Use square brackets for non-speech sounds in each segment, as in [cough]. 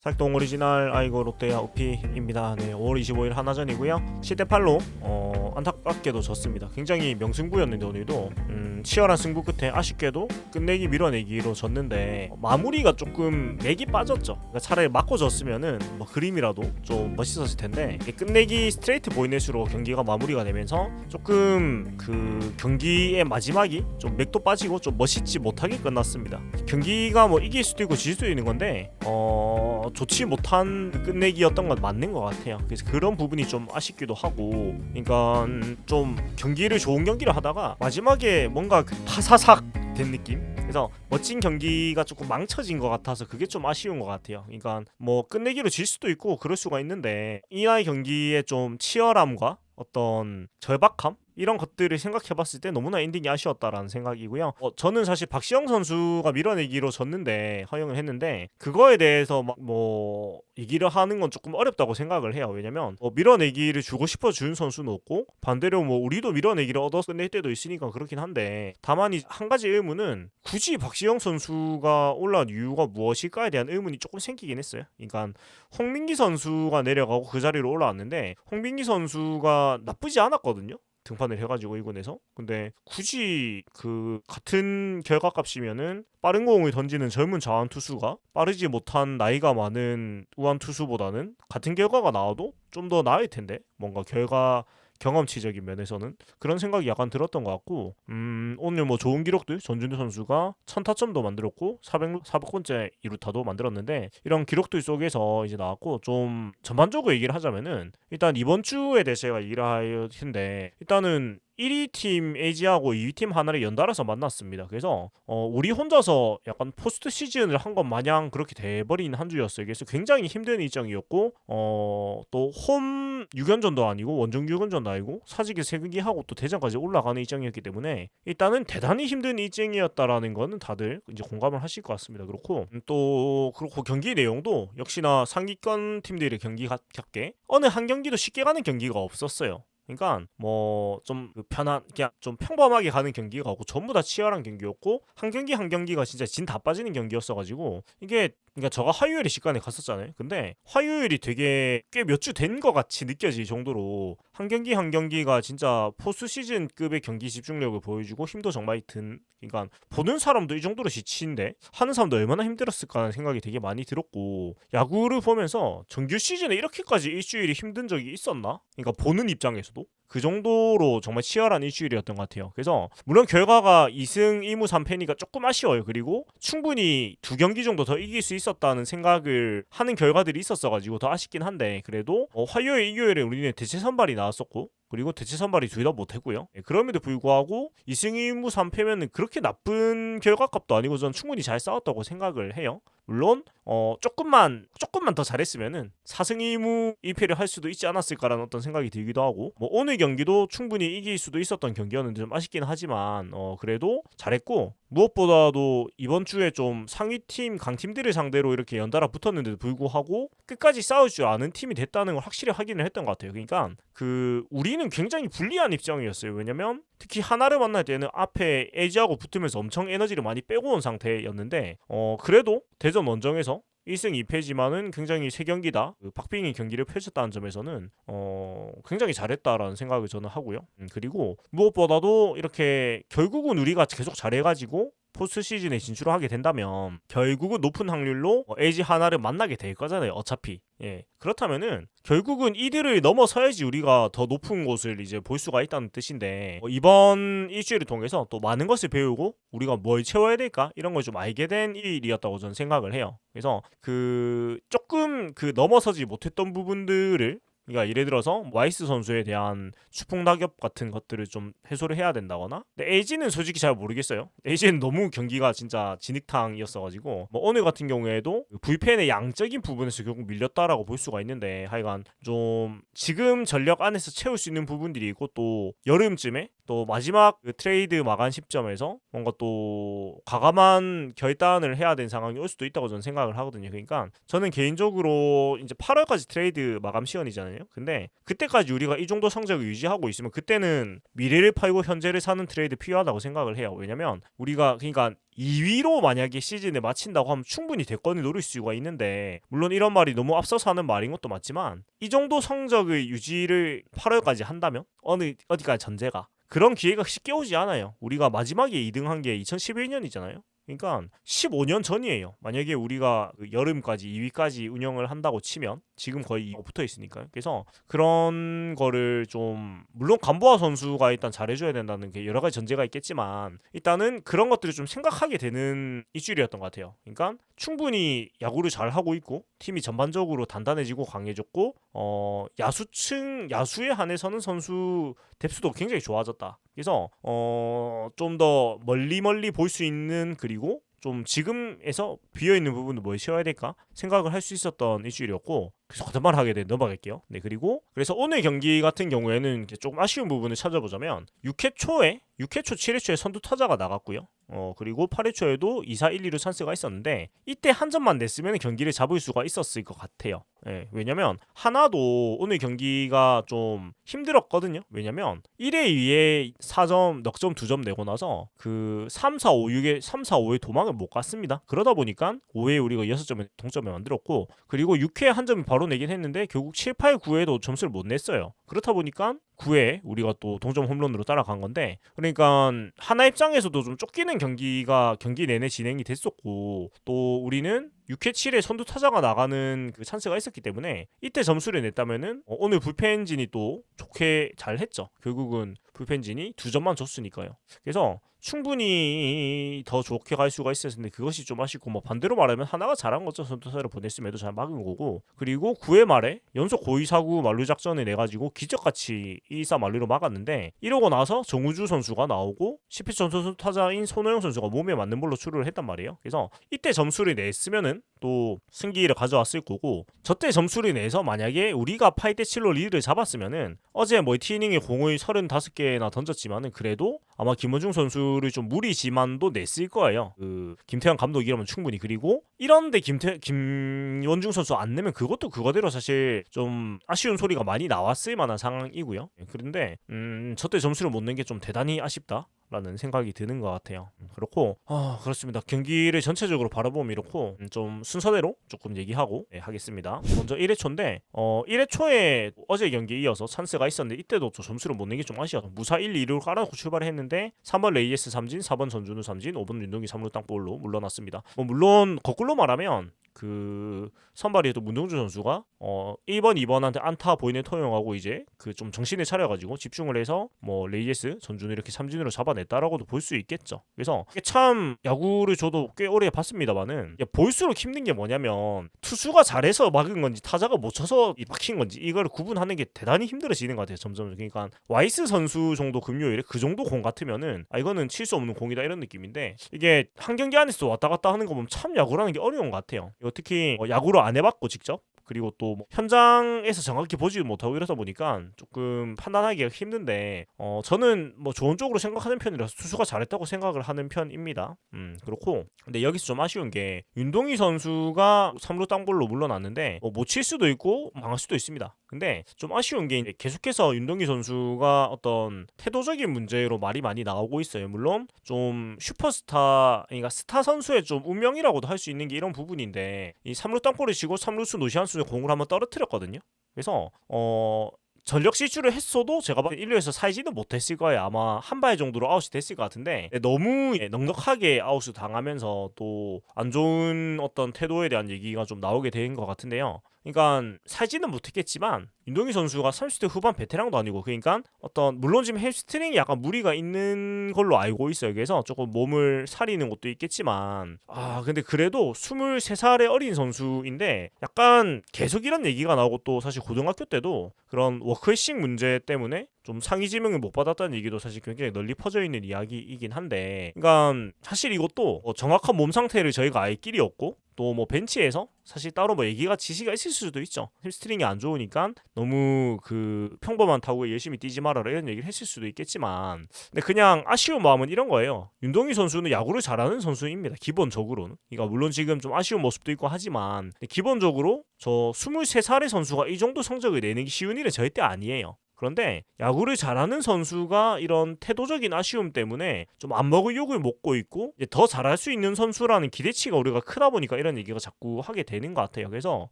살동 오리지널 아이고 롯데야 우피입니다. 네, 5월 25일 하나전이고요. 7대 8로 어, 안타깝게도 졌습니다. 굉장히 명승부였는데 오늘도 음, 치열한 승부 끝에 아쉽게도 끝내기 밀어내기로 졌는데 어, 마무리가 조금 맥이 빠졌죠. 그러니까 차라리 맞고 졌으면은 뭐 그림이라도 좀 멋있었을 텐데 끝내기 스트레이트 보이넷으로 경기가 마무리가 되면서 조금 그 경기의 마지막이 좀 맥도 빠지고 좀 멋있지 못하게 끝났습니다. 경기가 뭐 이길 수도 있고 질 수도 있는 건데 어 좋지 못한 끝내기였던 건 맞는 것 같아요. 그래서 그런 부분이 좀 아쉽기도 하고, 그러니까 좀 경기를 좋은 경기를 하다가 마지막에 뭔가 그 파사삭 된 느낌. 그래서 멋진 경기가 조금 망쳐진 것 같아서 그게 좀 아쉬운 것 같아요. 그러니까 뭐 끝내기로 질 수도 있고 그럴 수가 있는데 이날 경기의 좀 치열함과 어떤 절박함 이런 것들을 생각해봤을 때 너무나 엔딩이 아쉬웠다라는 생각이고요. 어, 저는 사실 박시영 선수가 밀어내기로 졌는데 허용을 했는데 그거에 대해서 막 뭐 얘기를 하는 건 조금 어렵다고 생각을 해요. 왜냐면 뭐 밀어내기를 주고 싶어 준 선수는 없고 반대로 뭐 우리도 밀어내기를 얻어 끝낼 때도 있으니까 그렇긴 한데 다만 이한 가지 의문은 굳이 박시영 선수가 올라온 이유가 무엇일까에 대한 의문이 조금 생기긴 했어요. 그러니까 홍민기 선수가 내려가고 그 자리로 올라왔는데 홍민기 선수가 나쁘지 않았거든요. 등판을 해가지고 1군에서. 근데 굳이 그 같은 결과값이면은 빠른 공을 던지는 젊은 자완 투수가 빠르지 못한 나이가 많은 우한 투수보다는 같은 결과가 나와도 좀 더 나을 텐데 뭔가 결과 경험치적인 면에서는 그런 생각이 약간 들었던 것 같고 음 오늘 뭐 좋은 기록들 전준우 선수가 천타점도 만들었고 400 400번째 이루타도 만들었는데 이런 기록들 속에서 이제 나왔고 좀 전반적으로 얘기를 하자면은 일단 이번 주에 대해서 제가 얘기를 할 텐데 일단은 1위 팀 에이지하고 2위 팀 하나를 연달아서 만났습니다. 그래서 어, 우리 혼자서 약간 포스트 시즌을 한 것 마냥 그렇게 돼버린 한 주였어요. 그래서 굉장히 힘든 일정이었고 어, 또홈 6연전도 아니고 원정 6연전도 아니고 사직에 세 경기 하고 또 대전까지 올라가는 일정이었기 때문에 일단은 대단히 힘든 일정이었다라는 거는 다들 이제 공감을 하실 것 같습니다. 그렇고 음, 또 그렇고 경기 내용도 역시나 상위권 팀들의 경기 같게 어느 한 경기도 쉽게 가는 경기가 없었어요. 그러니까 뭐 좀 편한 그냥 좀 평범하게 가는 경기가 없고 전부 다 치열한 경기였고 한 경기 한 경기가 진짜 진 다 빠지는 경기였어가지고 이게 그러니까 저가 화요일에 시간에 갔었잖아요. 근데 화요일이 되게 꽤 몇 주 된 것 같이 느껴질 정도로 한 경기 한 경기가 진짜 포스 시즌급의 경기 집중력을 보여주고 힘도 정말 든 그러니까 보는 사람도 이 정도로 지치는데 하는 사람도 얼마나 힘들었을까 하는 생각이 되게 많이 들었고 야구를 보면서 정규 시즌에 이렇게까지 일주일이 힘든 적이 있었나? 그러니까 보는 입장에서도 그 정도로 정말 치열한 일주일이었던 것 같아요. 그래서 물론 결과가 2승 2무 3패니까 조금 아쉬워요. 그리고 충분히 두 경기 정도 더 이길 수 있었다는 생각을 하는 결과들이 있었어가지고 더 아쉽긴 한데 그래도 어, 화요일, 일요일에 우리는 대체 선발이 나왔었고 그리고 대체 선발이 둘 다 못했고요. 예, 그럼에도 불구하고 2승 2무 3패면은 그렇게 나쁜 결과값도 아니고 전 충분히 잘 싸웠다고 생각을 해요. 물론 어 조금만 조금만 더 잘했으면은 4승 2무 1패를 할 수도 있지 않았을까라는 어떤 생각이 들기도 하고 뭐 오늘 경기도 충분히 이길 수도 있었던 경기였는데 좀 아쉽긴 하지만 어 그래도 잘했고 무엇보다도 이번 주에 좀 상위 팀 강팀들을 상대로 이렇게 연달아 붙었는데도 불구하고 끝까지 싸울 줄 아는 팀이 됐다는 걸 확실히 확인을 했던 것 같아요. 그러니까 그 우리는 굉장히 불리한 입장이었어요. 왜냐면 특히 하나를 만날 때는 앞에 에지하고 붙으면서 엄청 에너지를 많이 빼고 온 상태였는데 어 그래도 대전 원정에서 1승 2패지만은 굉장히 세 경기다 그 박빙의 경기를 펼쳤다는 점에서는 어 굉장히 잘했다라는 생각을 저는 하고요. 음, 그리고 무엇보다도 이렇게 결국은 우리가 계속 잘해가지고 포스트 시즌에 진출을 하게 된다면 결국은 높은 확률로 어, LG 하나를 만나게 될 거잖아요. 어차피. 예. 그렇다면은 결국은 이들을 넘어서야지 우리가 더 높은 곳을 이제 볼 수가 있다는 뜻인데 어, 이번 일주일을 통해서 또 많은 것을 배우고 우리가 뭘 채워야 될까 이런 걸 좀 알게 된 일이었다고 저는 생각을 해요. 그래서 그 조금 그 넘어서지 못했던 부분들을 그러니까 예를 들어서 와이스 선수에 대한 추풍 낙엽 같은 것들을 좀 해소를 해야 된다거나 근데 LG는 솔직히 잘 모르겠어요 LG는 너무 경기가 진짜 진흙탕이었어가지고 뭐 오늘 같은 경우에도 그 불펜의 양적인 부분에서 결국 밀렸다라고 볼 수가 있는데 하여간 좀 지금 전력 안에서 채울 수 있는 부분들이 있고 또 여름쯤에 또 마지막 그 트레이드 마감 시점에서 뭔가 또 과감한 결단을 해야 되는 상황이 올 수도 있다고 저는 생각을 하거든요. 그러니까 저는 개인적으로 이제 8월까지 트레이드 마감 시간이잖아요. 있거든요. 근데 그때까지 우리가 이 정도 성적을 유지하고 있으면 그때는 미래를 팔고 현재를 사는 트레이드 필요하다고 생각을 해요. 왜냐면 우리가 그러니까 2위로 만약에 시즌을 마친다고 하면 충분히 대권을 노릴 수가 있는데 물론 이런 말이 너무 앞서서 하는 말인 것도 맞지만 이 정도 성적을 유지를 8월까지 한다면 어느 어디까지 전제가 그런 기회가 쉽게 오지 않아요. 우리가 마지막에 2등한 게 2011년이잖아요. 그러니까 15년 전이에요. 만약에 우리가 그 여름까지 2위까지 운영을 한다고 치면 지금 거의 붙어 있으니까요. 그래서 그런 거를 좀 물론 간보아 선수가 일단 잘해줘야 된다는 게 여러 가지 전제가 있겠지만 일단은 그런 것들을 좀 생각하게 되는 일주일이었던 것 같아요. 그러니까 충분히 야구를 잘 하고 있고 팀이 전반적으로 단단해지고 강해졌고 어 야수층 야수에 한해서는 선수 뎁스도 굉장히 좋아졌다. 그래서 어 좀 더 멀리 멀리 볼 수 있는 그리고 좀 지금에서 비어 있는 부분을 뭘 채워야 될까 생각을 할 수 있었던 일주일이었고 그래서 거듭말 하게 돼 넘어갈게요. 네 그리고 그래서 오늘 경기 같은 경우에는 조금 아쉬운 부분을 찾아보자면 6회 초에 6회 초 7회 초에 선두 타자가 나갔고요. 어 그리고 8회 초에도 2, 4, 1, 2로 찬스가 있었는데 이때 한 점만 냈으면 경기를 잡을 수가 있었을 것 같아요. 예, 왜냐면 하나도 오늘 경기가 좀 힘들었거든요. 왜냐면 1회 2회 4점, 넉점 2점 내고 나서 그 3, 4, 5, 6에 3, 4, 5에 도망을 못 갔습니다. 그러다 보니까 5회 우리가 6점에 동점을 만들었고 그리고 6회에 한 점이 바로 내긴 했는데 결국 7, 8, 9회도 점수를 못 냈어요. 그렇다 보니까 9회 우리가 또 동점 홈런으로 따라간 건데 그러니까 하나 입장에서도 좀 쫓기는 경기가 경기 내내 진행이 됐었고 또 우리는 6회 7회 선두 타자가 나가는 그 찬스가 있었기 때문에 이때 점수를 냈다면은 어, 오늘 불펜진이 또 좋게 잘 했죠. 결국은 불펜진이 두 점만 줬으니까요. 그래서 충분히 더 좋게 갈 수가 있었을 텐데 그것이 좀 아쉽고 뭐 반대로 말하면 하나가 잘한 거죠. 선두타자를 보냈음에도 잘 막은 거고 그리고 9회 말에 연속 고의 사구 만루 작전을 내 가지고 기적같이 2사 만루로 막았는데 이러고 나서 정우주 선수가 나오고 10회 전투 타자인 손호영 선수가 몸에 맞는 볼로 출루를 했단 말이에요. 그래서 이때 점수를 냈으면은 또 승기를 가져왔을 거고 저때 점수를 내서 만약에 우리가 8대 7로 리드를 잡았으면은 어제 뭐 티이닝에 공을 35개 나 던졌지만은 그래도 아마 김원중 선수를 좀 무리지만도 냈을 거예요. 그 김태형 감독이라면 충분히 그리고 이런데 김태 김원중 선수 안 내면 그것도 그거대로 사실 좀 아쉬운 소리가 많이 나왔을 만한 상황이고요. 그런데 음 저때 점수를 못 낸 게 좀 대단히 아쉽다. 라는 생각이 드는 것 같아요. 음, 그렇고 아 그렇습니다. 경기를 전체적으로 바라보면 이렇고 음, 좀 순서대로 조금 얘기하고 네, 하겠습니다. 먼저 1회 초인데 어 1회 초에 어제 경기에 이어서 찬스가 있었는데 이때도 좀 점수를 못 내기 좀 아쉬워서 무사 1, 2를 깔아놓고 출발했는데 3번 레이에스 삼진, 4번 전준우 삼진, 5번 윤동기 3루 땅볼로 물러났습니다. 뭐 물론 거꾸로 말하면 그 선발이도 문동주 선수가 어 1번, 2번한테 안타 보이는 토용하고 이제 그 좀 정신을 차려가지고 집중을 해서 뭐 레이에스, 전준우 이렇게 삼진으로 잡아 냈다라고도 볼 수 있겠죠. 그래서 참 야구를 저도 꽤 오래 봤습니다만은 볼수록 힘든 게 뭐냐면 투수가 잘해서 막은 건지 타자가 못 쳐서 막힌 건지 이걸 구분하는 게 대단히 힘들어지는 것 같아요. 점점 그러니까 와이스 선수 정도 금요일에 그 정도 공 같으면은 아 이거는 칠 수 없는 공이다 이런 느낌인데 이게 한 경기 안에서 왔다 갔다 하는 거 보면 참 야구라는 게 어려운 것 같아요. 특히 어, 야구를 안 해봤고 직접 그리고 또 뭐 현장에서 정확히 보지 못하고 이러다 보니까 조금 판단하기가 힘든데 어 저는 뭐 좋은 쪽으로 생각하는 편이라서 투수가 잘했다고 생각을 하는 편입니다. 음 그렇고 근데 여기서 좀 아쉬운 게 윤동희 선수가 3루 땅볼로 물러났는데 뭐 못 칠 수도 있고 망할 수도 있습니다. 근데 좀 아쉬운 게 계속해서 윤동희 선수가 어떤 태도적인 문제로 말이 많이 나오고 있어요. 물론 좀 슈퍼스타 그러니까 스타 선수의 좀 운명이라고도 할 수 있는 게 이런 부분인데 이 3루 땅볼을 치고 3루수 노시안 수의 공을 한번 떨어뜨렸거든요. 그래서 어 전력 실출을 했어도 제가 때 1루에서 사이지는 못했을 거예요. 아마 한 발 정도로 아웃이 됐을 것 같은데 너무 예, 넉넉하게 아웃을 당하면서 또 안 좋은 어떤 태도에 대한 얘기가 좀 나오게 된 것 같은데요. 그러니까 사지는 못했겠지만 윤동희 선수가 30대 후반 베테랑도 아니고 그러니까 어떤 물론 지금 햄스트링이 약간 무리가 있는 걸로 알고 있어요. 그래서 조금 몸을 사리는 것도 있겠지만 아 근데 그래도 23살의 어린 선수인데 약간 계속 이런 얘기가 나오고 또 사실 고등학교 때도 그런 워크래싱 문제 때문에 좀 상위 지명을 못 받았다는 얘기도 사실 굉장히 널리 퍼져 있는 이야기이긴 한데 그러니까 사실 이것도 어, 정확한 몸 상태를 저희가 알 길이 없고 또 뭐 벤치에서 사실 따로 뭐 얘기가 지시가 있을 수도 있죠. 햄스트링이 안 좋으니까 너무 그 평범한 타구에 열심히 뛰지 말아라 이런 얘기를 했을 수도 있겠지만 근데 그냥 아쉬운 마음은 이런 거예요. 윤동희 선수는 야구를 잘하는 선수입니다. 기본적으로는. 그러니까 물론 지금 좀 아쉬운 모습도 있고 하지만 기본적으로 저 23살의 선수가 이 정도 성적을 내는 게 쉬운 일은 절대 아니에요. 그런데 야구를 잘하는 선수가 이런 태도적인 아쉬움 때문에 좀 안 먹을 욕을 먹고 있고 더 잘할 수 있는 선수라는 기대치가 우리가 크다 보니까 이런 얘기가 자꾸 하게 되는 것 같아요. 그래서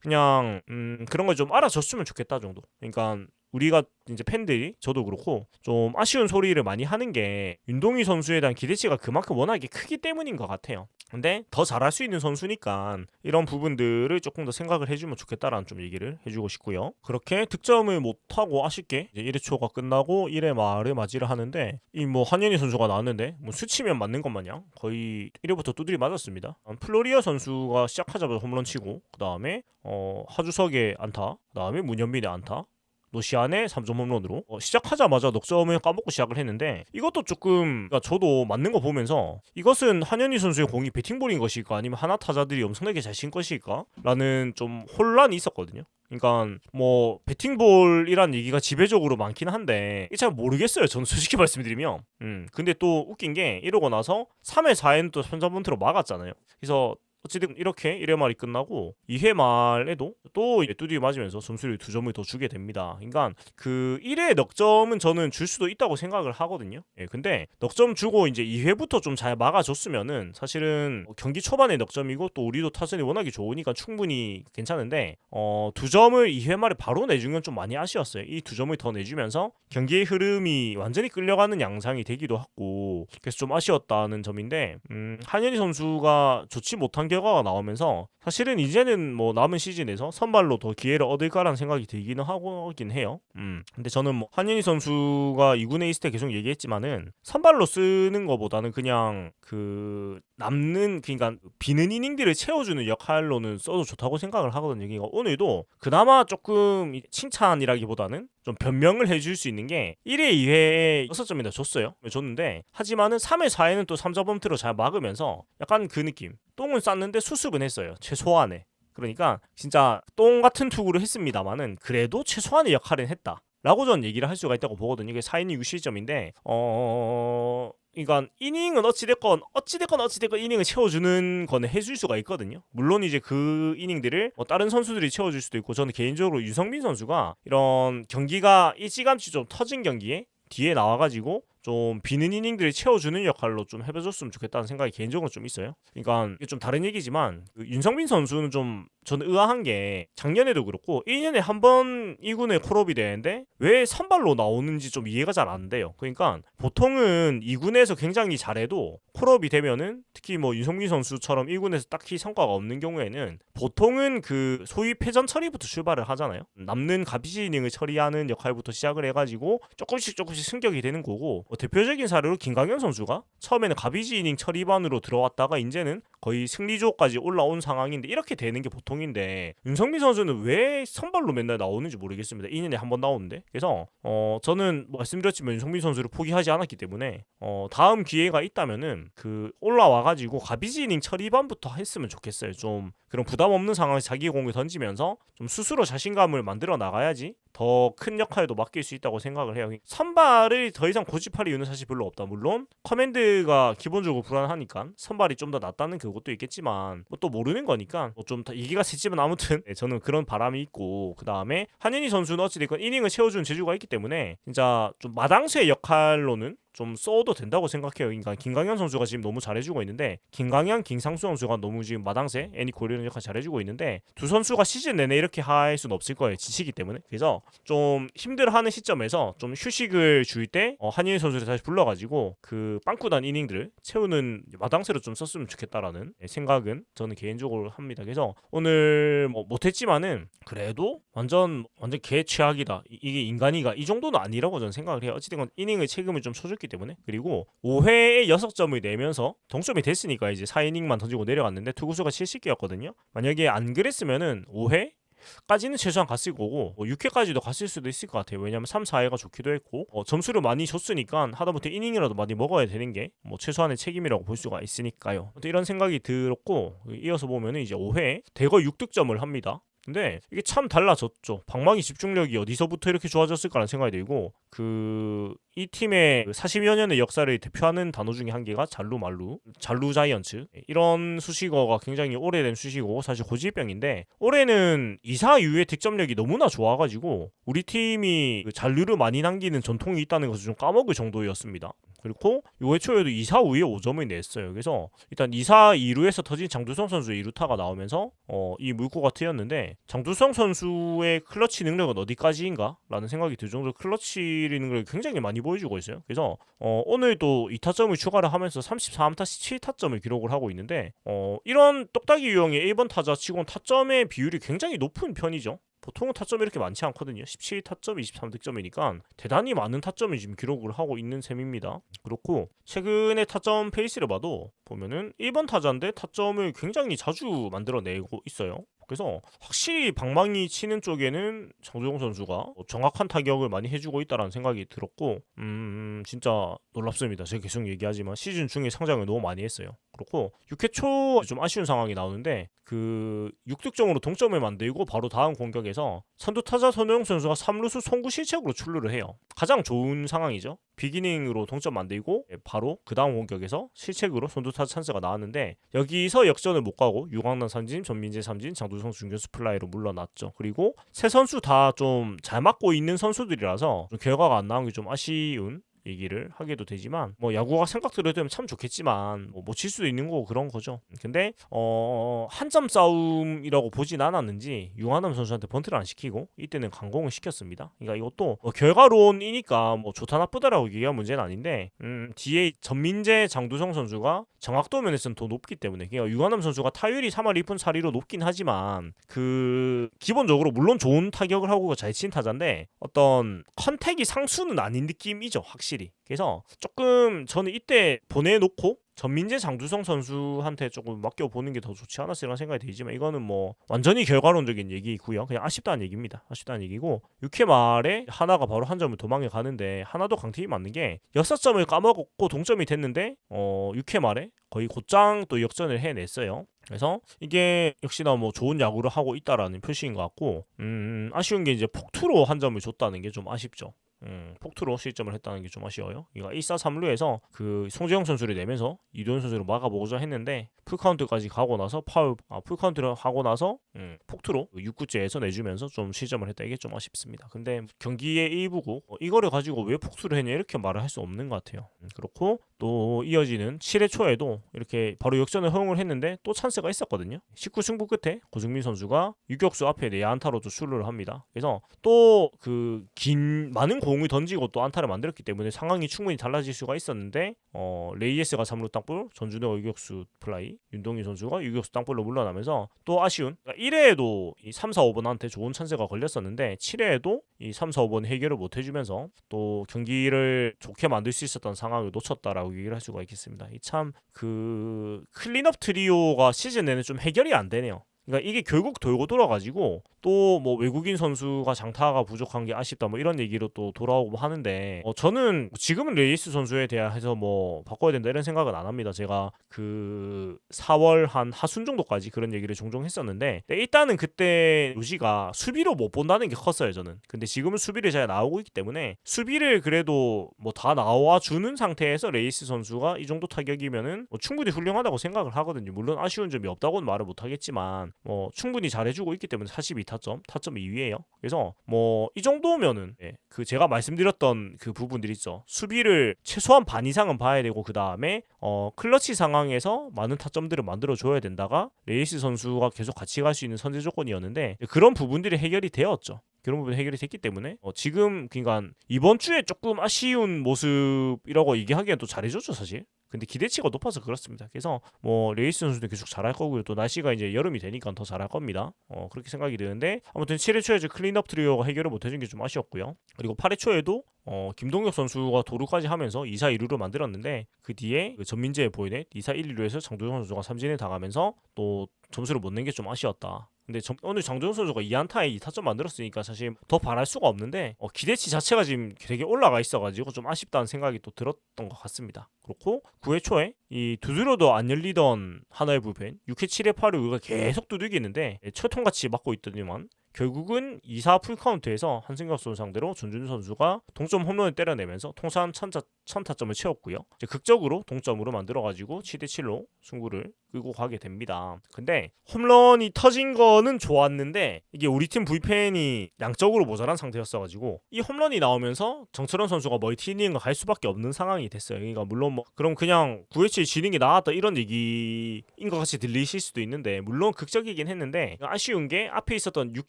그냥 음 그런 걸 좀 알아줬으면 좋겠다 정도. 그러니까 우리가 이제 팬들이 저도 그렇고 좀 아쉬운 소리를 많이 하는 게 윤동희 선수에 대한 기대치가 그만큼 워낙에 크기 때문인 것 같아요. 근데 더 잘할 수 있는 선수니까 이런 부분들을 조금 더 생각을 해주면 좋겠다라는 좀 얘기를 해주고 싶고요. 그렇게 득점을 못하고 아쉽게 이제 1회 초가 끝나고 1회 말을 맞이를 하는데 이 뭐 한현희 선수가 나왔는데 뭐 수치면 맞는 것 마냥 거의 1회부터 두드리 맞았습니다. 플로리아 선수가 시작하자마자 홈런 치고 그 다음에 어 하주석의 안타, 그 다음에 문현빈의 안타, 노시안의 3점 홈런으로 어, 시작하자마자 넉점을 까먹고 시작을 했는데 이것도 조금 그러니까 저도 맞는 거 보면서 이것은 한현희 선수의 공이 배팅볼인 것일까 아니면 하나 타자들이 엄청나게 잘 친 것일까 라는 좀 혼란이 있었거든요. 그러니까 뭐 배팅볼이란 얘기가 지배적으로 많긴 한데 잘 모르겠어요. 저는 솔직히 [laughs] 말씀드리면. 음. 근데 또 웃긴 게 이러고 나서 3회 4회는 또 선자분트로 막았잖아요. 그래서 어쨌든 이렇게 1회 말이 끝나고 2회 말에도 또 뚜디 맞으면서 점수를 두 점을 더 주게 됩니다. 그러니까 그 1회 넉점은 저는 줄 수도 있다고 생각을 하거든요. 예, 근데 넉점 주고 이제 2회부터 좀 잘 막아줬으면은 사실은 뭐 경기 초반에 넉점이고 또 우리도 타선이 워낙에 좋으니까 충분히 괜찮은데 어, 두 점을 2회 말에 바로 내준 건 좀 많이 아쉬웠어요. 이 두 점을 더 내주면서 경기의 흐름이 완전히 끌려가는 양상이 되기도 하고 그래서 좀 아쉬웠다는 점인데 음, 한현희 선수가 좋지 못한 결과가 나오면서 사실은 이제는 뭐 남은 시즌에서 선발로 더 기회를 얻을까라는 생각이 들기는 하긴 해요. 음. 근데 저는 뭐 한현희 선수가 2군에 있을 때 계속 얘기했지만은 선발로 쓰는 것보다는 그냥 그 남는 그러니까 비는 이닝들을 채워주는 역할로는 써도 좋다고 생각을 하거든요. 그러니까 오늘도 그나마 조금 칭찬이라기보다는 좀 변명을 해줄 수 있는 게 1회, 2회에 6점이나 줬어요. 줬는데 하지만은 3회, 4회는 또 3점 범트로 잘 막으면서 약간 그 느낌. 똥을 쌌는데 수습은 했어요. 최소한의. 그러니까 진짜 똥 같은 투구를 했습니다만은 그래도 최소한의 역할은 했다. 라고 저는 얘기를 할 수가 있다고 보거든요. 이게 4이닝 6실점인데 어... 그러니까 이닝은 어찌됐건 어찌됐건 어찌됐건 이닝을 채워주는 거는 해줄 수가 있거든요. 물론 이제 그 이닝들을 뭐 다른 선수들이 채워줄 수도 있고 저는 개인적으로 유성민 선수가 이런 경기가 일찌감치 좀 터진 경기에 뒤에 나와가지고 좀 비는 이닝들을 채워주는 역할로 좀 해줘줬으면 좋겠다는 생각이 개인적으로 좀 있어요. 그러니까 이게 좀 다른 얘기지만 그 윤성민 선수는 좀 저는 의아한 게 작년에도 그렇고 1년에 한 번 2군에 콜업이 되는데 왜 선발로 나오는지 좀 이해가 잘 안 돼요. 그러니까 보통은 2군에서 굉장히 잘해도 콜업이 되면은 특히 뭐 윤성민 선수처럼 1군에서 딱히 성과가 없는 경우에는 보통은 그 소위 패전 처리부터 출발을 하잖아요. 남는 가비지 이닝을 처리하는 역할부터 시작을 해가지고 조금씩 조금씩 승격이 되는 거고 뭐 대표적인 사례로 김강현 선수가 처음에는 가비지 이닝 처리반으로 들어왔다가 이제는 거의 승리조까지 올라온 상황인데 이렇게 되는 게 보통 인데 윤성민 선수는 왜 선발로 맨날 나오는지 모르겠습니다. 2년에 한 번 나오는데 그래서 어 저는 말씀드렸지만 윤성민 선수를 포기하지 않았기 때문에 어 다음 기회가 있다면은 그 올라와 가지고 가비지 이닝 처리반부터 했으면 좋겠어요. 좀 그런 부담 없는 상황에서 자기 공을 던지면서 좀 스스로 자신감을 만들어 나가야지 더 큰 역할도 맡길 수 있다고 생각을 해요. 선발을 더 이상 고집할 이유는 사실 별로 없다. 물론 커맨드가 기본적으로 불안하니까 선발이 좀 더 낫다는 그것도 있겠지만 뭐 또 모르는 거니까 뭐 좀 얘기가 새지만 아무튼. 네, 저는 그런 바람이 있고 그 다음에 한현희 선수는 어찌됐건 이닝을 채워주는 재주가 있기 때문에 진짜 좀 마당쇠 역할로는 좀 써도 된다고 생각해요. 그러니까 김강현 선수가 지금 너무 잘해주고 있는데 김강현, 김상수 선수가 너무 지금 마당새, 애니코 이런 역할 잘해주고 있는데 두 선수가 시즌 내내 이렇게 할 수는 없을 거예요. 지치기 때문에. 그래서 좀 힘들어하는 시점에서 좀 휴식을 줄때 어, 한일 선수를 다시 불러가지고 그 빵꾸난 이닝들을 채우는 마당새로 좀 썼으면 좋겠다라는 생각은 저는 개인적으로 합니다. 그래서 오늘 뭐 못했지만은 그래도 완전 완전 개 최악이다. 이- 이게 인간이가 이 정도는 아니라고 저는 생각을 해요. 어찌됐건 이닝의 책임을 좀 쳐줬기 때문에 그리고 5회에 6점을 내면서 동점이 됐으니까 이제 4이닝만 던지고 내려갔는데 투구수가 70개였거든요. 만약에 안 그랬으면은 5회 4회까지는 최소한 갔을 거고 뭐 6회까지도 갔을 수도 있을 것 같아요. 왜냐면 3, 4회가 좋기도 했고 어, 점수를 많이 줬으니까 하다못해 이닝이라도 많이 먹어야 되는 게 뭐 최소한의 책임이라고 볼 수가 있으니까요. 또 이런 생각이 들었고 이어서 보면은 이제 5회 대거 6득점을 합니다. 근데 이게 참 달라졌죠. 방망이 집중력이 어디서부터 이렇게 좋아졌을까라는 생각이 들고 그 이 팀의 40여 년의 역사를 대표하는 단어 중에 한 개가 잘루 말루, 잘루 자이언츠 이런 수식어가 굉장히 오래된 수식어고 사실 고질병인데 올해는 이사 이후의 득점력이 너무나 좋아가지고 우리 팀이 그 잔류를 많이 남기는 전통이 있다는 것을 좀 까먹을 정도였습니다. 그리고 요회 초에도 2사 후에 5점을 냈어요. 그래서 일단 2사 2루에서 터진 장두성 선수의 2루타가 나오면서 어, 이 물고가 트였는데 장두성 선수의 클러치 능력은 어디까지인가? 라는 생각이 들 정도로 클러치 능력을 굉장히 많이 보여주고 있어요. 그래서 어, 오늘도 2타점을 추가를 하면서 34안타씩 7타점을 기록을 하고 있는데 어, 이런 똑딱이 유형의 1번 타자 치곤 타점의 비율이 굉장히 높은 편이죠. 보통은 타점이 이렇게 많지 않거든요. 17타점, 23득점이니까 대단히 많은 타점을 지금 기록을 하고 있는 셈입니다. 그렇고 최근에 타점 페이스를 봐도 보면은 1번 타자인데 타점을 굉장히 자주 만들어내고 있어요. 그래서 확실히 방망이 치는 쪽에는 장두영 선수가 정확한 타격을 많이 해주고 있다라는 생각이 들었고 음 진짜 놀랍습니다. 제가 계속 얘기하지만 시즌 중에 상장을 너무 많이 했어요. 그렇고 6회 초 좀 아쉬운 상황이 나오는데 그 6득점으로 동점을 만들고 바로 다음 공격에서 선두 타자 선호영 선수가 3루수 송구 실책으로 출루를 해요. 가장 좋은 상황이죠. 비기닝으로 동점 만들고 바로 그 다음 공격에서 실책으로 선두 타자 찬스가 나왔는데 여기서 역전을 못 가고 유광남 삼진, 전민재 삼진, 장두성 중견수 플라이로 물러났죠. 그리고 세 선수 다 좀 잘 맞고 있는 선수들이라서 좀 결과가 안 나온 게 좀 아쉬운 얘기를 하게도 되지만 뭐 야구가 생각대로 되면 참 좋겠지만 뭐 못 칠 수도 있는 거고 그런 거죠. 근데 어 한점 싸움이라고 보진 않았는지 유한남 선수한테 번트를 안 시키고 이때는 강공을 시켰습니다. 그러니까 이것도 뭐 결과론이니까 뭐 좋다 나쁘다라고 얘기할 문제는 아닌데 음 뒤에 전민재 장두성 선수가 정확도 면에서는 더 높기 때문에 그러니까 유한남 선수가 타율이 3할 2푼 4리로 높긴 하지만 그 기본적으로 물론 좋은 타격을 하고 잘 친 타자인데 어떤 컨택이 상수는 아닌 느낌이죠 확실히 그래서 조금 저는 이때 보내놓고 전민재 장두성 선수한테 조금 맡겨 보는 게 더 좋지 않았을까 생각이 들지만 이거는 뭐 완전히 결과론적인 얘기고요. 그냥 아쉽다는 얘기입니다. 아쉽다는 얘기고 6회 말에 하나가 바로 한 점을 도망해 가는데 하나도 강팀이 맞는 게 6점을 까먹었고 동점이 됐는데 어 6회 말에 거의 곧장 또 역전을 해냈어요. 그래서 이게 역시나 뭐 좋은 야구를 하고 있다라는 표시인 것 같고 음 아쉬운 게 이제 폭투로 한 점을 줬다는 게 좀 아쉽죠 음, 폭투로 실점을 했다는 게 좀 아쉬워요. 이거 1사 3루에서 그 송재영 선수를 내면서 이도현 선수를 막아보고자 했는데 풀카운트까지 가고 나서 파울, 아, 풀카운트를 하고 나서 음, 폭투로 6구째에서 내주면서 좀 실점을 했다. 이게 좀 아쉽습니다. 근데 경기의 일부고 어, 이거를 가지고 왜 폭투를 했냐 이렇게 말을 할 수 없는 것 같아요. 음, 그렇고 또 이어지는 7회 초에도 이렇게 바로 역전을 허용을 했는데 또 찬스가 있었거든요. 19승부 끝에 고승민 선수가 유격수 앞에 내안타로 또 출루를 합니다. 그래서 또 그 긴 많은 공을 던지고 또 안타를 만들었기 때문에 상황이 충분히 달라질 수가 있었는데 어, 레이에스가 3루 땅볼, 전준호 유격수 플라이, 윤동희 선수가 유격수 땅볼로 물러나면서 또 아쉬운 그러니까 1회에도 이 3, 4, 5번한테 좋은 찬스가 걸렸었는데 7회에도 이 3, 4, 5번 해결을 못 해주면서 또 경기를 좋게 만들 수 있었던 상황을 놓쳤다라고 얘기를 할 수가 있겠습니다. 이참그 클린업 트리오가 시즌 내내 좀 해결이 안 되네요. 그러니까 이게 결국 돌고 돌아가지고 또 뭐 외국인 선수가 장타가 부족한 게 아쉽다 뭐 이런 얘기로 또 돌아오고 하는데 어 저는 지금은 레이스 선수에 대해서 뭐 바꿔야 된다 이런 생각은 안 합니다. 제가 그 4월 한 하순 정도까지 그런 얘기를 종종 했었는데 일단은 그때 요시가 수비로 못 본다는 게 컸어요 저는. 근데 지금은 수비를 잘 나오고 있기 때문에 수비를 그래도 뭐 다 나와 주는 상태에서 레이스 선수가 이 정도 타격이면은 뭐 충분히 훌륭하다고 생각을 하거든요. 물론 아쉬운 점이 없다고는 말을 못 하겠지만 뭐 충분히 잘해주고 있기 때문에 42타점, 타점 2위에요. 그래서 뭐 이 정도면은 예, 그 제가 말씀드렸던 그 부분들 있죠. 수비를 최소한 반 이상은 봐야 되고 그 다음에 어 클러치 상황에서 많은 타점들을 만들어 줘야 된다가 레이스 선수가 계속 같이 갈 수 있는 선제 조건이었는데 그런 부분들이 해결이 되었죠. 그런 부분 해결이 됐기 때문에 어, 지금 그러니까 이번 주에 조금 아쉬운 모습이라고 얘기하기엔 또 잘해줬죠 사실. 근데 기대치가 높아서 그렇습니다. 그래서 뭐 레이스 선수도 계속 잘할 거고요. 또 날씨가 이제 여름이 되니까 더 잘할 겁니다. 어 그렇게 생각이 드는데 아무튼 7회 초에 클린업 트리오가 해결을 못 해준 게 좀 아쉬웠고요. 그리고 8회 초에도 어 김동혁 선수가 도루까지 하면서 2사 1루를 만들었는데 그 뒤에 그 전민재의 보이넷 2사 1, 2루에서 장도영 선수가 삼진을 당하면서 또 점수를 못 낸 게 좀 아쉬웠다. 근데 정, 오늘 정종 선수가 2안타에 2타점 만들었으니까 사실 더 바랄 수가 없는데 어, 기대치 자체가 지금 되게 올라가 있어가지고 좀 아쉽다는 생각이 또 들었던 것 같습니다. 그렇고 9회 초에 이 두드려도 안 열리던 하나의 불펜 6회 7회 8회 우리가 계속 두들기는데 철통같이 맞고 있더니만 결국은 2사 풀카운트에서 한승혁 선수 상대로 전준 선수가 동점 홈런을 때려내면서 통산 천자 1000타점을 채웠고요. 극적으로 동점으로 만들어가지고 7대7로 승부를 끌고 가게 됩니다. 근데 홈런이 터진 거는 좋았는데 이게 우리 팀 불펜이 양적으로 모자란 상태였어가지고 이 홈런이 나오면서 정철원 선수가 멀티닝을 갈 수밖에 없는 상황이 됐어요. 그러니까 물론 뭐 그럼 그냥 9회치에 지는 게 나았다 이런 얘기인 것 같이 들리실 수도 있는데 물론 극적이긴 했는데 아쉬운 게 앞에 있었던 6,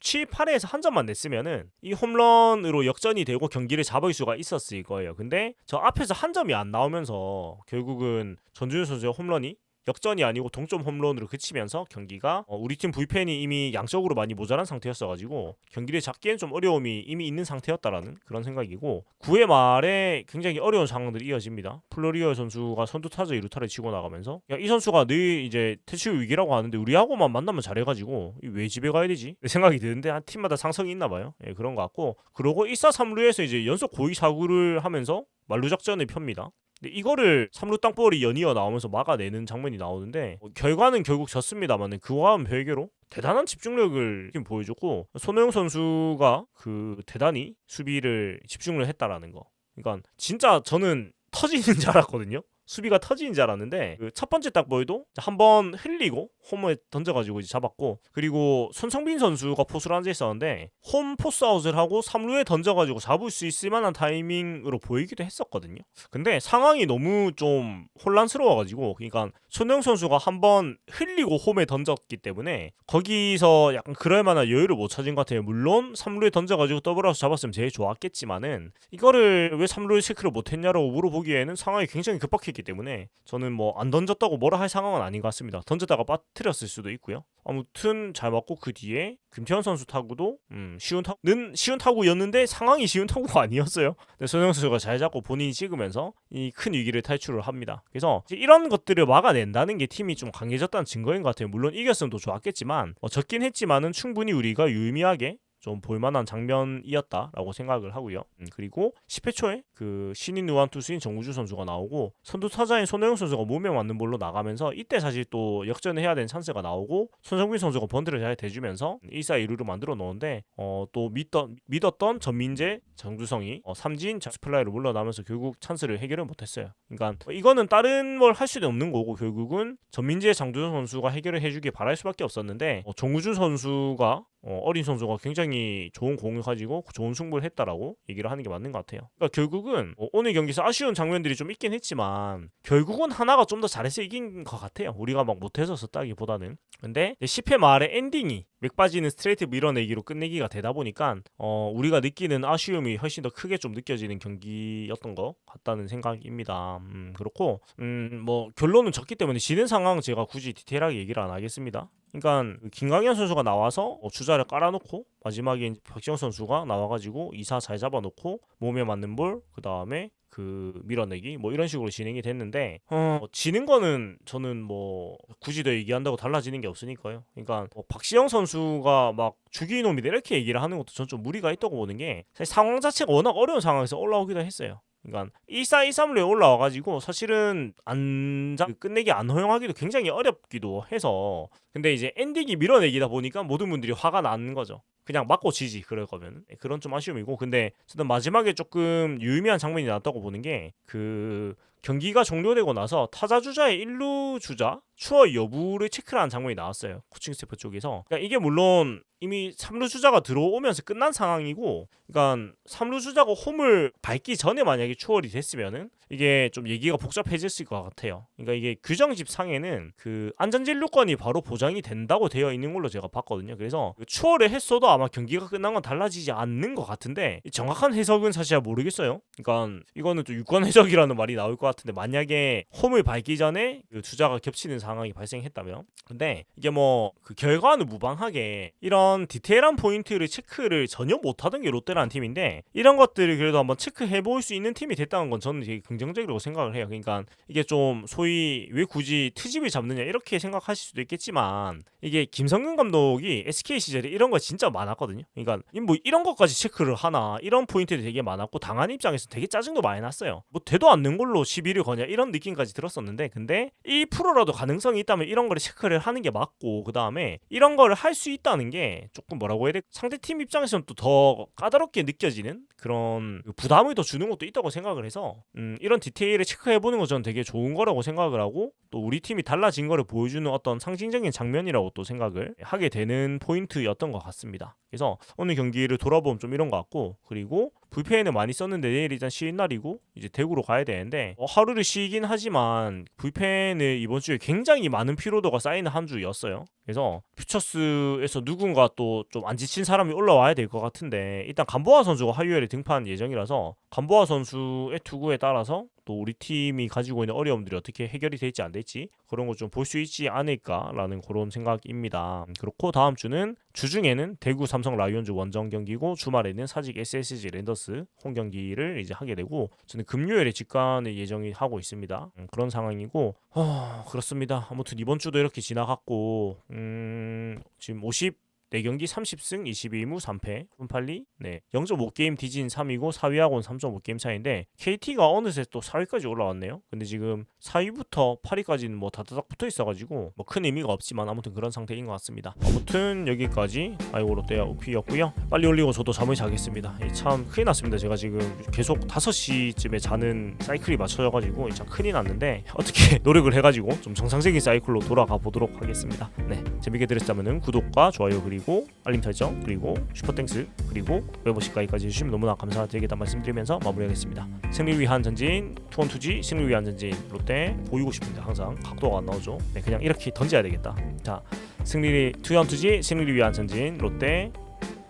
7, 8회에서 한 점만 냈으면은 이 홈런으로 역전이 되고 경기를 잡을 수가 있었을 거예요. 근데 저 앞에 서 한 점이 안 나오면서 결국은 전준우 선수의 홈런이 역전이 아니고 동점 홈런으로 그치면서 경기가 어, 우리 팀 불펜이 이미 양적으로 많이 모자란 상태였어가지고 경기를 잡기엔 좀 어려움이 이미 있는 상태였다라는 그런 생각이고 9회 말에 굉장히 어려운 상황들이 이어집니다. 플로리어 선수가 선두 타자 2루타를 치고 나가면서 야, 이 선수가 늘 이제 퇴출 위기라고 하는데 우리하고만 만나면 잘해가지고 이왜 집에 가야 되지? 생각이 드는데 한 팀마다 상성이 있나 봐요. 예, 그런 것 같고 그러고 1사 3루에서 이제 연속 고의 사구를 하면서 만루 작전을 펴니다. 근데 이거를 삼루 땅볼이 연이어 나오면서 막아내는 장면이 나오는데 어, 결과는 결국 졌습니다만 그와는 별개로 대단한 집중력을 보여줬고 손호영 선수가 그 대단히 수비를 집중을 했다라는 거. 그러니까 진짜 저는 [laughs] 터지는 줄 알았거든요. 수비가 터지는 줄 알았는데 그 첫 번째 딱보이도 한번 흘리고 홈에 던져가지고 이제 잡았고 그리고 손성빈 선수가 포수를 앉아 있었는데 홈 포스 아웃을 하고 3루에 던져가지고 잡을 수 있을 만한 타이밍으로 보이기도 했었거든요. 근데 상황이 너무 좀 혼란스러워가지고 그러니까 손영 선수가 한번 흘리고 홈에 던졌기 때문에 거기서 약간 그럴 만한 여유를 못 찾은 것 같아요. 물론 3루에 던져가지고 더블아웃 잡았으면 제일 좋았겠지만은 이거를 왜 3루에 체크를 못했냐라고 물어보기에는 상황이 굉장히 급박했기 때문에 저는 뭐 안 던졌다고 뭐라 할 상황은 아닌 것 같습니다. 던졌다가 빠뜨렸을 수도 있고요. 아무튼 잘 맞고 그 뒤에 김태현 선수 타구도 음, 쉬운 타구는 쉬운 타구였는데 상황이 쉬운 타구가 [laughs] 아니었어요. 근데 손영 선수가 잘 잡고 본인이 찍으면서 이 큰 위기를 탈출을 합니다. 그래서 이런 것들을 막아낸다는 게 팀이 좀 강해졌다는 증거인 것 같아요. 물론 이겼으면 더 좋았겠지만 어, 졌긴 했지만은 충분히 우리가 유의미하게 좀 볼만한 장면이었다라고 생각을 하고요. 음, 그리고 10회 초에 그 신인 누안 투수인 정우주 선수가 나오고 선두 타자인 손호영 선수가 몸에 맞는 볼로 나가면서 이때 사실 또 역전을 해야 되는 찬스가 나오고 손성빈 선수가 번트를 잘 대주면서 1사 2루를 만들어 놓는데 어, 또 믿던, 믿었던 전민재 정두성이 어, 삼진 스플라이로 물러나면서 결국 찬스를 해결을 못했어요. 그러니까 이거는 다른 뭘 할 수는 없는 거고 결국은 전민재 장두성 선수가 해결을 해주길 바랄 수밖에 없었는데 어, 정우주 선수가 어, 어린 선수가 굉장히 좋은 공을 가지고 좋은 승부를 했다라고 얘기를 하는 게 맞는 것 같아요. 그러니까 결국은 어, 오늘 경기에서 아쉬운 장면들이 좀 있긴 했지만 결국은 하나가 좀 더 잘해서 이긴 것 같아요. 우리가 막 못해서 졌다기보다는. 근데 10회 말에 엔딩이 맥 빠지는 스트레이트 밀어내기로 끝내기가 되다 보니까 어, 우리가 느끼는 아쉬움이 훨씬 더 크게 좀 느껴지는 경기였던 것 같다는 생각입니다. 음, 그렇고 음, 뭐 결론은 졌기 때문에 지는 상황 제가 굳이 디테일하게 얘기를 안 하겠습니다. 그러니까 그 김강현 선수가 나와서 어, 주자를 깔아놓고 마지막에 박지영 선수가 나와가지고 2사 잘 잡아놓고 몸에 맞는 볼 그 다음에 그 밀어내기 뭐 이런 식으로 진행이 됐는데 어, 지는 거는 저는 뭐 굳이 더 얘기한다고 달라지는 게 없으니까요. 그러니까 뭐 박시영 선수가 막 죽이놈이다 이렇게 얘기를 하는 것도 전 좀 무리가 있다고 보는 게 사실 상황 자체가 워낙 어려운 상황에서 올라오기도 했어요. 그러니까 1사 2 3루에 올라와가지고 사실은 안 자, 끝내기 안 허용하기도 굉장히 어렵기도 해서 근데 이제 엔딩이 밀어내기다 보니까 모든 분들이 화가 나는 거죠. 그냥 맞고 지지 그럴 거면. 네, 그런 좀 아쉬움이고. 근데 저는 마지막에 조금 유의미한 장면이 나왔다고 보는 게 그 경기가 종료되고 나서 타자 주자의 1루 주자 추월 여부를 체크하는 장면이 나왔어요 코칭 스태프 쪽에서. 그러니까 이게 물론 이미 3루 주자가 들어오면서 끝난 상황이고 그러니까 3루 주자가 홈을 밟기 전에 만약에 추월이 됐으면은 이게 좀 얘기가 복잡해졌을 것 같아요. 그러니까 이게 규정집 상에는 그 안전진루권이 바로 보장이 된다고 되어 있는 걸로 제가 봤거든요. 그래서 그 추월을 했어도 아마 경기가 끝난 건 달라지지 않는 것 같은데 이 정확한 해석은 사실 잘 모르겠어요 그러니까 이거는 또 유권 [laughs] 해석이라는 말이 나올 것 같은데 만약에 홈을 밟기 전에 그 주자가 겹치는 상황이 발생했다면 근데 이게 뭐 그 결과는 무방하게 이런 디테일한 포인트를 체크를 전혀 못하던 게 롯데라는 팀인데 이런 것들을 그래도 한번 체크해 볼 수 있는 팀이 됐다는 건 저는 되게 긍정적이라고 생각을 해요. 그러니까 이게 좀 소위 왜 굳이 트집을 잡느냐 이렇게 생각하실 수도 있겠지만 이게 김성근 감독이 SK 시절에 이런 거 진짜 많 았거든요. 그러니까 뭐 이런 것까지 체크를 하나 이런 포인트들이 되게 많았고 당한 입장에서 되게 짜증도 많이 났어요. 뭐 되도 않는 걸로 시비를 거냐 이런 느낌까지 들었었는데 근데 1%라도 가능성이 있다면 이런 거를 체크를 하는 게 맞고 그 다음에 이런 거를 할 수 있다는 게 조금 뭐라고 해야 돼 상대 팀 입장에서는 또 더 까다롭게 느껴지는 그런 부담을 더 주는 것도 있다고 생각을 해서 음, 이런 디테일을 체크해 보는 거 저는 되게 좋은 거라고 생각을 하고 또 우리 팀이 달라진 거를 보여주는 어떤 상징적인 장면이라고 또 생각을 하게 되는 포인트였던 것 같습니다. 그래서 오늘 경기를 돌아보면 좀 이런 것 같고 그리고 VPN을 많이 썼는데 내일 일단 쉬는 날이고 이제 대구로 가야 되는데 어, 하루를 쉬긴 하지만 VPN을 이번 주에 굉장히 많은 피로도가 쌓이는 한 주였어요. 그래서 퓨처스에서 누군가 또 좀 안 지친 사람이 올라와야 될 것 같은데 일단 간보아 선수가 화요일에 등판 예정이라서 간보아 선수의 투구에 따라서 또 우리 팀이 가지고 있는 어려움들이 어떻게 해결이 될지 안 될지 그런 거 좀 볼 수 있지 않을까라는 그런 생각입니다. 그렇고 다음 주는 주중에는 대구 삼성 라이온즈 원정 경기고 주말에는 사직 SSG 랜더스 홈 경기를 이제 하게 되고 저는 금요일에 직관을 예정이 하고 있습니다. 음, 그런 상황이고 어, 그렇습니다. 아무튼 이번 주도 이렇게 지나갔고 음, 지금 50 4경기 30승 22무 3패 분팔리 네 0.5게임 뒤진 3위고 4위하고는 3.5게임 차인데 KT가 어느새 또 4위까지 올라왔네요. 근데 지금 4위부터 8위까지는 뭐 다다닥 붙어 있어가지고 뭐 큰 의미가 없지만 아무튼 그런 상태인 것 같습니다. 아무튼 여기까지 아이고 롯데야 우피였고요. 빨리 올리고 저도 잠을 자겠습니다. 예, 참 큰일 났습니다. 제가 지금 계속 5시쯤에 자는 사이클이 맞춰져가지고 참 큰일 났는데 어떻게 [laughs] 노력을 해가지고 좀 정상적인 사이클로 돌아가 보도록 하겠습니다. 네 재밌게 들으셨다면 구독과 좋아요 그리고 그리고 알림 설정 그리고 슈퍼땡스 그리고 멤버십까지까지 해주시면 너무나 감사드리겠다 말씀드리면서 마무리하겠습니다. 승리 위한 전진 투원투지 승리 위한 전진 롯데 보이고 싶은데 항상 각도가 안 나오죠. 네 그냥 이렇게 던져야 되겠다. 자 승리 투원투지 승리 위한 전진 롯데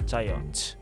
자이언츠